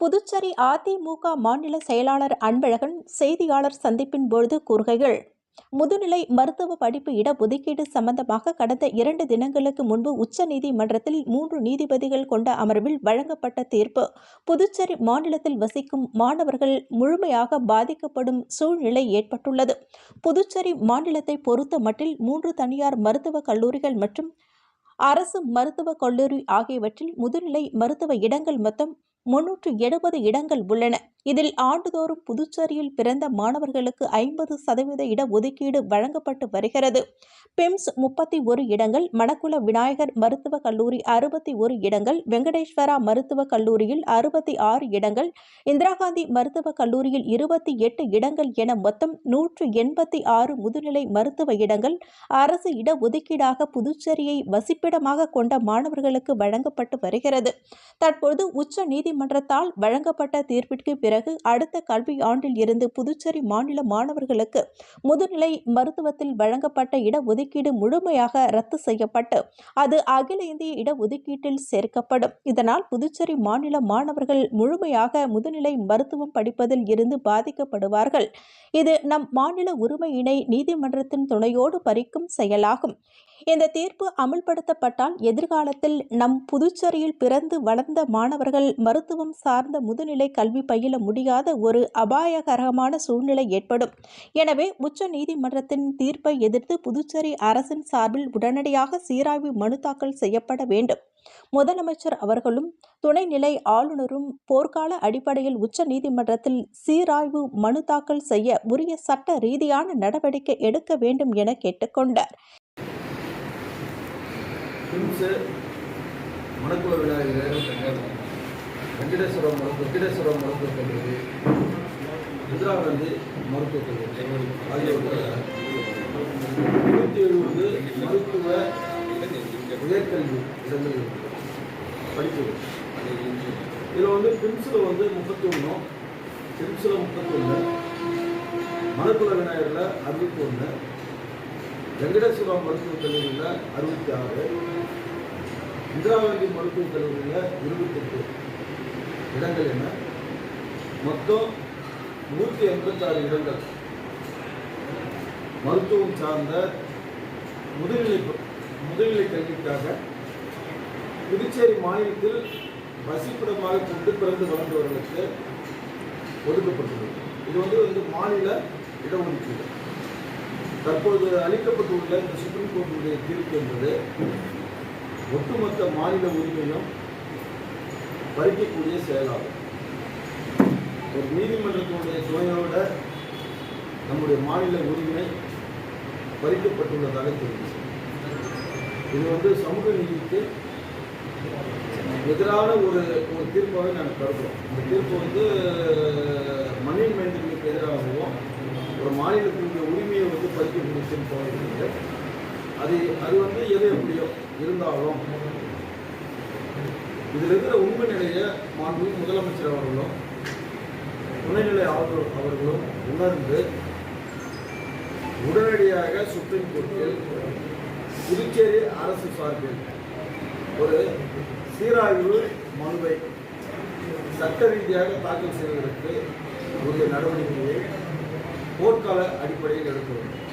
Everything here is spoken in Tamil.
புதுச்சேரி அதிமுக மாநில செயலாளர் அன்பழகன் செய்தியாளர் சந்திப்பின் பொழுது கூறுகையில் முதுநிலை மருத்துவ படிப்பு இடஒதுக்கீடு சம்பந்தமாக கடந்த இரண்டு தினங்களுக்கு முன்பு உச்சநீதிமன்றத்தில் மூன்று நீதிபதிகள் கொண்ட அமர்வில் வழங்கப்பட்ட தீர்ப்பு புதுச்சேரி மாநிலத்தில் வசிக்கும் மாணவர்கள் முழுமையாக பாதிக்கப்படும் சூழ்நிலை ஏற்பட்டுள்ளது. புதுச்சேரி மாநிலத்தை பொறுத்த மட்டில் மூன்று தனியார் மருத்துவக் கல்லூரிகள் மற்றும் அரசு மருத்துவக் கல்லூரி ஆகியவற்றில் முதுநிலை மருத்துவ இடங்கள் மொத்தம் முன்னூற்று எழுபது இடங்கள் உள்ளன. இதில் ஆண்டுதோறும் புதுச்சேரியில் பிறந்த மாணவர்களுக்கு ஐம்பது சதவீத இடஒதுக்கீடு வழங்கப்பட்டு வருகிறது. பிம்ஸ் முப்பத்தி ஒரு இடங்கள் மணக்குள விநாயகர் மருத்துவக் கல்லூரி அறுபத்தி ஒரு இடங்கள் வெங்கடேஸ்வரா மருத்துவக் கல்லூரியில் அறுபத்தி ஆறு இடங்கள் இந்திரா காந்தி மருத்துவக் கல்லூரியில் இருபத்தி எட்டு இடங்கள் என மொத்தம் நூற்று எண்பத்தி ஆறு முதுநிலை மருத்துவ இடங்கள் அரசு இடஒதுக்கீடாக புதுச்சேரியை வசிப்பிடமாக கொண்ட மாணவர்களுக்கு வழங்கப்பட்டு வருகிறது. தற்போது உச்ச நீதிமன்றத்தால் வழங்கப்பட்ட தீர்ப்பிற்கு பிறகு அடுத்த கல்வி ஆண்டில் இருந்து புதுச்சேரி மாநில மாணவர்களுக்கு முதுநிலை மருத்துவத்தில் வழங்கப்பட்ட இடஒதுக்கீடு முழுமையாக ரத்து செய்யப்பட்டு அது அகில இந்திய இடஒதுக்கீட்டில் சேர்க்கப்படும். இதனால் புதுச்சேரி மாநில மாணவர்கள் முழுமையாக முதுநிலை மருத்துவம் படிப்பதில் இருந்து பாதிக்கப்படுவார்கள். இது நம் மாநில உரிமையினை நீதிமன்றத்தின் துணையோடு பறிக்கும் செயலாகும். இந்த தீர்ப்பு அமல்படுத்தப்பட்டால் எதிர்காலத்தில் நம் புதுச்சேரியில் பிறந்து வளர்ந்த மாணவர்கள் மருத்துவம் சார்ந்த முதுநிலை கல்வி பயில முடியாத ஒரு அபாயகரமான சூழ்நிலை ஏற்படும். எனவே உச்ச நீதிமன்றத்தின் தீர்ப்பை எதிர்த்து புதுச்சேரி அரசின் சார்பில் உடனடியாக சீராய்வு மனு தாக்கல் செய்யப்பட வேண்டும். முதலமைச்சர் அவர்களும் துணைநிலை ஆளுநரும் போர்க்கால அடிப்படையில் உச்ச நீதிமன்றத்தில் சீராய்வு மனு தாக்கல் செய்ய உரிய சட்ட ரீதியான நடவடிக்கை எடுக்க வேண்டும் என கேட்டுக்கொண்டார். கிம்ஸு மணக்குள விநாயகர் வெங்கடேஸ்வரம் மருத்துவ வெங்கடேஸ்வரம் மருத்துவக் கல்லூரி இந்திராகாந்தி மருத்துவக் கல்லூரி ஆகியவற்றில் இருபத்தி எழுபது மருத்துவ உயர்கல்வி இடங்கள் இருக்கு. இதில் வந்து பிம்ஸில் வந்து முப்பத்தி ஒன்றும் பிம்ஸில் முப்பத்தி மணக்குள விநாயகரில் அறுபத்தி ஒன்று வெங்கடேஸ்வரா மருத்துவக் கல்லூரியில் அறுபத்தி ஆறு இந்திரா காந்தி மருத்துவக் கல்லூரியில் இருபத்தெட்டு இடங்கள் என்ன? மொத்தம் நூற்றி எண்பத்தாறு இடங்கள். மருத்துவம் சார்ந்த முதுநிலை முதுநிலை கல்விக்காக புதுச்சேரி மாநிலத்தில் வசிப்பிடமாக கொண்டு பிறந்து வளர்ந்தவர்களுக்கு ஒதுக்கப்பட்டுள்ளது. இது வந்து வந்து மாநில இடஒதுக்கீடு. தற்போது அளிக்கப்பட்டுள்ள இந்த சுப்ரீம் கோர்ட்டுடைய தீர்ப்பு என்பது ஒட்டுமொத்த மாநில உரிமையும் பறிக்கக்கூடிய செயலாகும். ஒரு நீதிமன்றத்தினுடைய துணையோட நம்முடைய மாநில உரிமை பறிக்கப்பட்டுள்ளதாக தெரிவிச்சு. இது வந்து சமூக நீதிக்கு எதிரான ஒரு ஒரு தீர்ப்பாக நாங்கள் கருதுகிறோம் இந்த தீர்ப்பு வந்து மணி மெயின்டெனுக்கு எதிராகவும் ஒரு மாநிலத்தினுடைய உரிமையை வந்து பறிக்கக்கூடிய தீர்ப்பாக இருக்கிறது அது அது வந்து எது எப்படியோ இருந்தாலும் இதில் இருக்கிற உண்மை நிலையை மாண்பு முதலமைச்சர் அவர்களும் துணைநிலை ஆளுநர் அவர்களும் உணர்ந்து உடனடியாக சுப்ரீம் கோர்ட்டில் புதுச்சேரி அரசு சார்பில் ஒரு சீராய்வு மனுவை சட்ட ரீதியாக தாக்கல் செய்வதற்கு உரிய நடவடிக்கையை போர்க்கால அடிப்படையில் எடுக்க வேண்டும்.